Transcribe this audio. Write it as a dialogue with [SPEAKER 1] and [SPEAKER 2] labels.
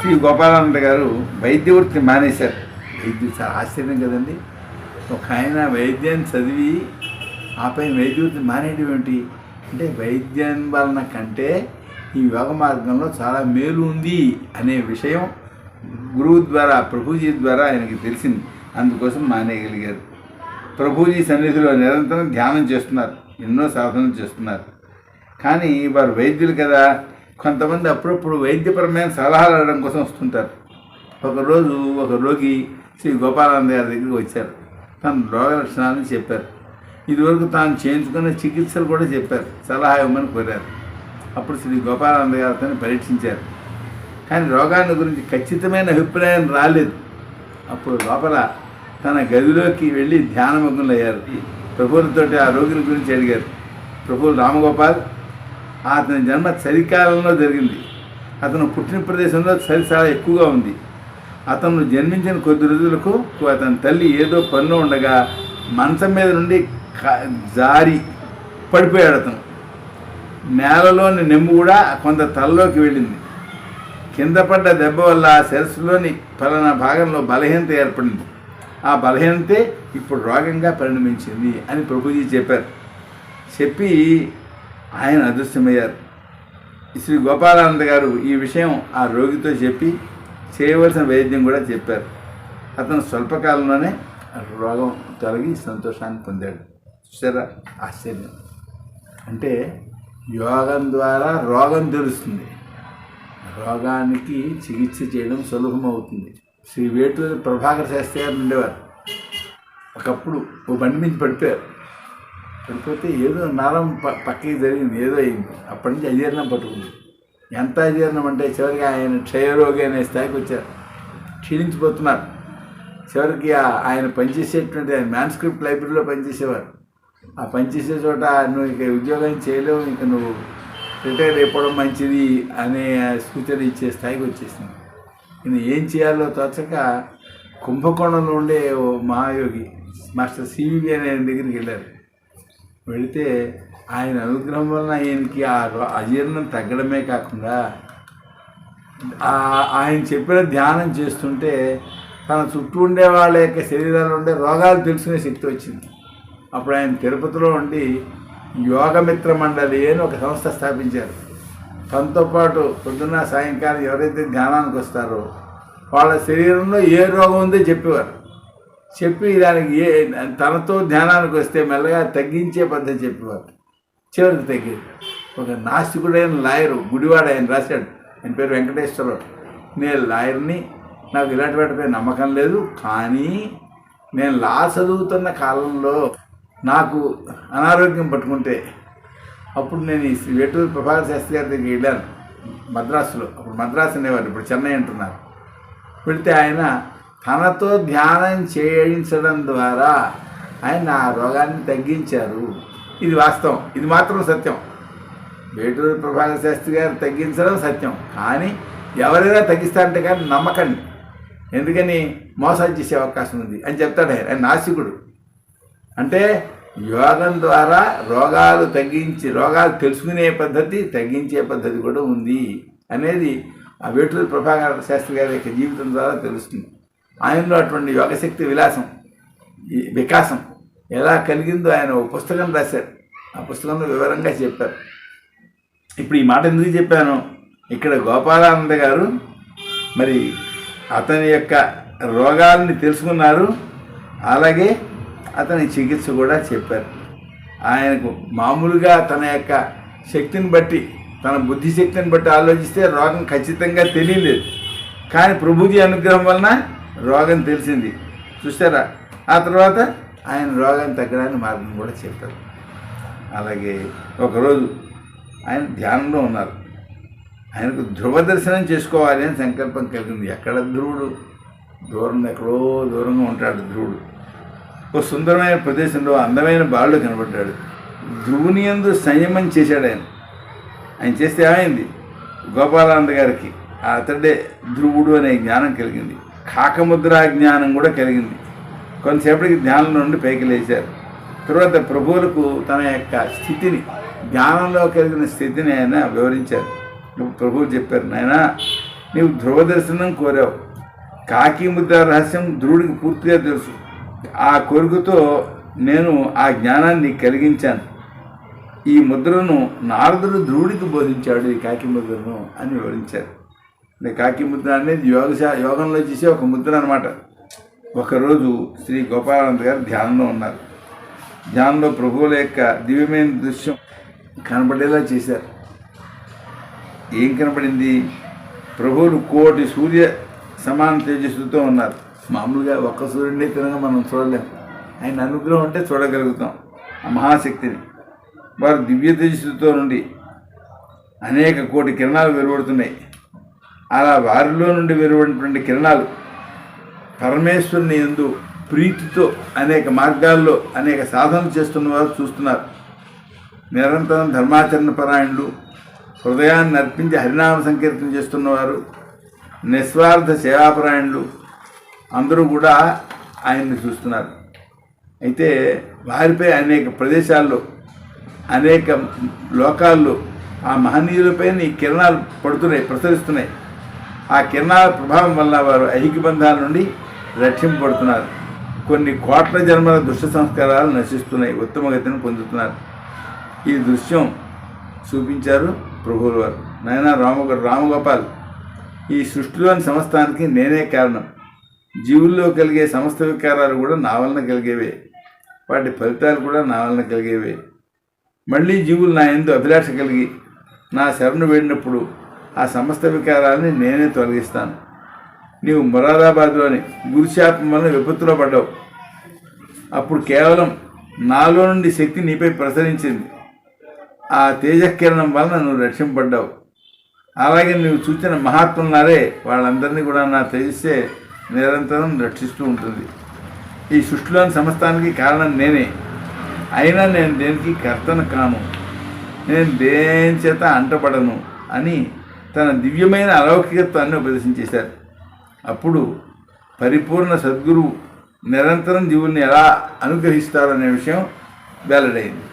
[SPEAKER 1] శ్రీ గోపాలానంద గారు వైద్య వృత్తి మానేశారు. వైద్యుడు చాలా ఆశ్చర్యం కదండి. ఒక ఆయన వైద్యం చదివి ఆపై వైద్య వృత్తి మానేయడం ఏమిటి? అంటే వైద్యం వలన కంటే ఈ యోగ మార్గంలో చాలా మేలు ఉంది అనే విషయం గురువు ద్వారా ప్రభుజీ ద్వారా ఆయనకి తెలిసింది. అందుకోసం మానేయగలిగారు. ప్రభుజీ సన్నిధిలో నిరంతరం ధ్యానం చేస్తున్నారు. ఎన్నో సాధనలు చేస్తున్నారు. కానీ వారు వైద్యులు కదా. కొంతమంది అప్పుడప్పుడు వైద్యపరమైన సలహాలు అడగడం కోసం వస్తుంటారు. ఒకరోజు ఒక రోగి శ్రీ గోపాలానంద గారి దగ్గరికి వచ్చారు. తన రోగ లక్షణాలను చెప్పారు. ఇదివరకు తాను చేయించుకున్న చికిత్సలు కూడా చెప్పారు. సలహా ఇవ్వమని కోరారు. అప్పుడు శ్రీ గోపాలానంద గారు అతన్ని పరీక్షించారు. కానీ రోగాన్ని గురించి ఖచ్చితమైన అభిప్రాయం రాలేదు. అప్పుడు లోపల తన గదిలోకి వెళ్ళి ధ్యానమగ్నులయ్యారు. ప్రభువులతోటి ఆ రోగిని గురించి అడిగారు. ప్రభువులు రామగోపాల్ అతని జన్మ చలికాలంలో జరిగింది. అతను పుట్టిన ప్రదేశంలో చలి చాలా ఎక్కువగా ఉంది. అతను జన్మించిన కొద్ది రోజులకు అతని తల్లి ఏదో పన్ను ఉండగా మంచం మీద నుండి జారి పడిపోయాడు అతను. నేలలోని నెమ్ము కూడా కొంత తలలోకి వెళ్ళింది. కింద పడ్డ దెబ్బ వల్ల శిరస్సులోని పలానా భాగంలో బలహీనత ఏర్పడింది. ఆ బలహీనతే ఇప్పుడు రోగంగా పరిణమించింది అని ప్రభుజీ చెప్పారు. చెప్పి ఆయన అదృశ్యమయ్యారు. శ్రీ గోపాలానంద గారు ఈ విషయం ఆ రోగితో చెప్పి చేయవలసిన వైద్యం కూడా చెప్పారు. అతను స్వల్పకాలంలోనే రోగం తొలగి సంతోషాన్ని పొందాడు. చూసారా? ఆశ్చర్యం. అంటే యోగం ద్వారా రోగం తెలుస్తుంది. రోగానికి చికిత్స చేయడం సులభమవుతుంది. శ్రీ వేటూరి ప్రభాకర్ శాస్త్రి గారు ఉండేవారు. ఒకప్పుడు ఓ బండి మీద పడిపోయారు. పడిపోతే ఏదో నరం ప పక్కకి జరిగింది ఏదో అయింది. అప్పటి నుంచి అజీర్ణం పట్టుకుంది. ఎంత అజీర్ణం అంటే చివరికి ఆయన క్షయరోగి అనే స్థాయికి వచ్చారు. క్షీణించిపోతున్నారు. చివరికి ఆయన పనిచేసేటువంటి ఆయన మ్యాన్స్క్రిప్ట్ లైబ్రరీలో పనిచేసేవారు. ఆ పనిచేసే చోట నువ్వు ఇక ఉద్యోగం చేయలేవు ఇక నువ్వు రిటైర్ అయిపోవడం మంచిది అనే సూచన ఇచ్చే స్థాయికి వచ్చేసింది. ఈయన ఏం చేయాలో తోచక కుంభకోణంలో ఉండే ఓ మహాయోగి మాస్టర్ సివివి అనే దగ్గరికి వెళ్ళారు. వెళితే ఆయన అనుగ్రహం వలన ఆయనకి ఆ రో- అజీర్ణం తగ్గడమే కాకుండా ఆయన చెప్పిన ధ్యానం చేస్తుంటే తన చుట్టూ ఉండే వాళ్ళ యొక్క శరీరాల్లో ఉండే రోగాలు తెలుసుకునే శక్తి వచ్చింది. అప్పుడు ఆయన తిరుపతిలో ఉండి యోగమిత్ర మండలి అని ఒక సంస్థ స్థాపించారు. తనతో పాటు పొద్దున్న సాయంకాలం ఎవరైతే ధ్యానానికి వస్తారో వాళ్ళ శరీరంలో ఏ రోగం ఉందో చెప్పేవారు. చెప్పి దానికి ఏ తనతో ధ్యానానికి వస్తే మెల్లగా తగ్గించే పద్ధతి చెప్పేవారు. చివరికి తగ్గేది. ఒక నాస్తికుడైన లాయరు గుడివాడ ఆయన రాశాడు. ఆయన పేరు వెంకటేశ్వరరావు. నేను లాయర్ని నాకు ఇలాంటి వాటిపై నమ్మకం లేదు కానీ నేను లా చదువుతున్న కాలంలో నాకు అనారోగ్యం పట్టుకుంటే అప్పుడు నేను ఈ శ్రీ వేటూరు ప్రభాకర్ శాస్త్రి గారి దగ్గరికి వెళ్ళాను. మద్రాసులో. అప్పుడు మద్రాసు అనేవారు ఇప్పుడు చెన్నై అంటున్నారు. వెళితే ఆయన తనతో ధ్యానం చేయించడం ద్వారా ఆయన ఆ రోగాన్ని తగ్గించారు. ఇది వాస్తవం. ఇది మాత్రం సత్యం. వేటూరు ప్రభాకర శాస్త్రి గారు తగ్గించడం సత్యం. కానీ ఎవరైనా తగ్గిస్తారంటే కానీ నమ్మకండి. ఎందుకని? మోసాలు చేసే అవకాశం ఉంది. అని చెప్తాడు ఆయన. ఆయన నాసికుడు. అంటే యోగం ద్వారా రోగాలు తగ్గించి రోగాలు తెలుసుకునే పద్ధతి తగ్గించే పద్ధతి కూడా ఉంది. అనేది ఆ వేటూరు ప్రభాకర్ శాస్త్రి గారి యొక్క జీవితం ద్వారా తెలుస్తుంది. ఆయనలో అటువంటి యోగశక్తి విలాసం వికాసం ఎలా కలిగిందో ఆయన ఒక పుస్తకం రాశారు. ఆ పుస్తకంలో వివరంగా చెప్పారు. ఇప్పుడు ఈ మాట ఎందుకు చెప్పాను? ఇక్కడ గోపాలానంద గారు మరి అతని యొక్క రోగాలని తెలుసుకున్నారు. అలాగే అతని చికిత్స కూడా చెప్పారు. ఆయనకు మామూలుగా తన యొక్క శక్తిని బట్టి తన బుద్ధి శక్తిని బట్టి ఆలోచిస్తే రోగం ఖచ్చితంగా తెలియలేదు. కానీ ప్రభుజీ అనుగ్రహం వలన రోగం తెలిసింది. చూసారా ఆ తర్వాత ఆయన రోగం తగ్గడానికి మార్గం కూడా చెప్తారు అలాగే ఒకరోజు ఆయన ధ్యానంలో ఉన్నారు. ఆయనకు ధ్రువ దర్శనం చేసుకోవాలి అని సంకల్పం కలిగింది. ఎక్కడ ధ్రువుడు? దూరం ఎక్కడో దూరంగా ఉంటాడు ధ్రువుడు. ఒక సుందరమైన ప్రదేశంలో అందమైన బాలుడు కనబడ్డాడు. ధ్రువుని ఎందు సంయమం చేశాడు ఆయన. ఆయన చేస్తే ఏమైంది? గోపాలానంద గారికి అతడే ధ్రువుడు అనే జ్ఞానం కలిగింది. కాకముద్రా జ్ఞానం కూడా కలిగింది. కొంతసేపటికి ధ్యానం నుండి పైకి లేచారు. తర్వాత ప్రభువులకు తన యొక్క స్థితిని జ్ఞానంలో కలిగిన స్థితిని ఆయన వివరించారు. ప్రభువు చెప్పారు నాయన నీవు ధ్రువ దర్శనం కోరావు. కాకి ముద్ర రహస్యం ధ్రువుడికి పూర్తిగా తెలుసు. ఆ కోరికతో నేను ఆ జ్ఞానాన్ని కలిగించాను. ఈ ముద్రను నారదుడు ధ్రువుడికి బోధించాడు ఈ కాకి ముద్రను అని వివరించారు. అంటే కాకి ముద్ర అనేది యోగ యోగంలో చేసే ఒక ముద్ర అనమాట ఒకరోజు శ్రీ గోపాలానంద గారు ధ్యానంలో ఉన్నారు. ధ్యానంలో ప్రభువుల యొక్క దివ్యమైన దృశ్యం కనబడేలా చేశారు. ఏం కనబడింది ప్రభువులు కోటి సూర్య సమాన తేజస్సుతో ఉన్నారు. మామూలుగా ఒక్క సూర్యుడిని తినగా మనం చూడలేం. ఆయన అనుగ్రహం ఉంటే చూడగలుగుతాం ఆ మహాశక్తిని. వారు దివ్య తేజస్సుతో నుండి అనేక కోటి కిరణాలు వెలువడుతున్నాయి. అలా వారిలో నుండి వెలువడినటువంటి కిరణాలు పరమేశ్వరుని ఎందు ప్రీతితో అనేక మార్గాల్లో అనేక సాధనలు చేస్తున్న వారు చూస్తున్నారు. నిరంతరం ధర్మాచరణ పరాయణులు హృదయాన్ని అర్పించి హరినామ సంకీర్తన చేస్తున్నవారు నిస్వార్థ సేవాపరాయణులు అందరూ కూడా ఆయన్ని చూస్తున్నారు. అయితే వారిపై అనేక ప్రదేశాల్లో అనేక లోకాల్లో ఆ మహనీయులపైన ఈ కిరణాలు పడుతున్నాయి ప్రసరిస్తున్నాయి. ఆ కిరణాల ప్రభావం వల్ల వారు ఐహిక బంధాల నుండి రక్షింపబడుతున్నారు. కొన్ని కోట్ల జన్మల దుష్ట సంస్కారాలు నశిస్తున్నాయి ఉత్తమ గతిని పొందుతున్నారు. ఈ దృశ్యం చూపించారు ప్రభువుల వారు. నాయన రామ రామగోపాల్ ఈ సృష్టిలోని సమస్తానికి నేనే కారణం. జీవుల్లో కలిగే సమస్త వికారాలు కూడా నా వలన కలిగేవే. వాటి ఫలితాలు కూడా నా వలన కలిగేవే. మళ్ళీ జీవులు నా ఎందు అభిలాష కలిగి నా శరణు వేడినప్పుడు ఆ సమస్త వికారాలని నేనే తొలగిస్తాను. నీవు మొరాదాబాద్లోని గురుశాపం వలన విపత్తులో పడ్డావు. అప్పుడు కేవలం నాలో నుండి శక్తి నీపై ప్రసరించింది. ఆ తేజకిరణం వలన నువ్వు రక్షింపడ్డావు అలాగే నువ్వు చూచిన మహాత్ములారే వాళ్ళందరినీ కూడా నా తేజస్సే నిరంతరం రక్షిస్తూ ఉంటుంది. ఈ సృష్టిలోని సమస్తానికి కారణం నేనే. అయినా నేను దేనికి కర్తను కాను. నేను దేని చేత అంటపడను అని తన దివ్యమైన అలౌకికత్వాన్ని ఉపదేశించేశారు. అప్పుడు పరిపూర్ణ సద్గురువు నిరంతరం జీవుల్ని ఎలా అనుగ్రహిస్తారనే విషయం వెల్లడైంది.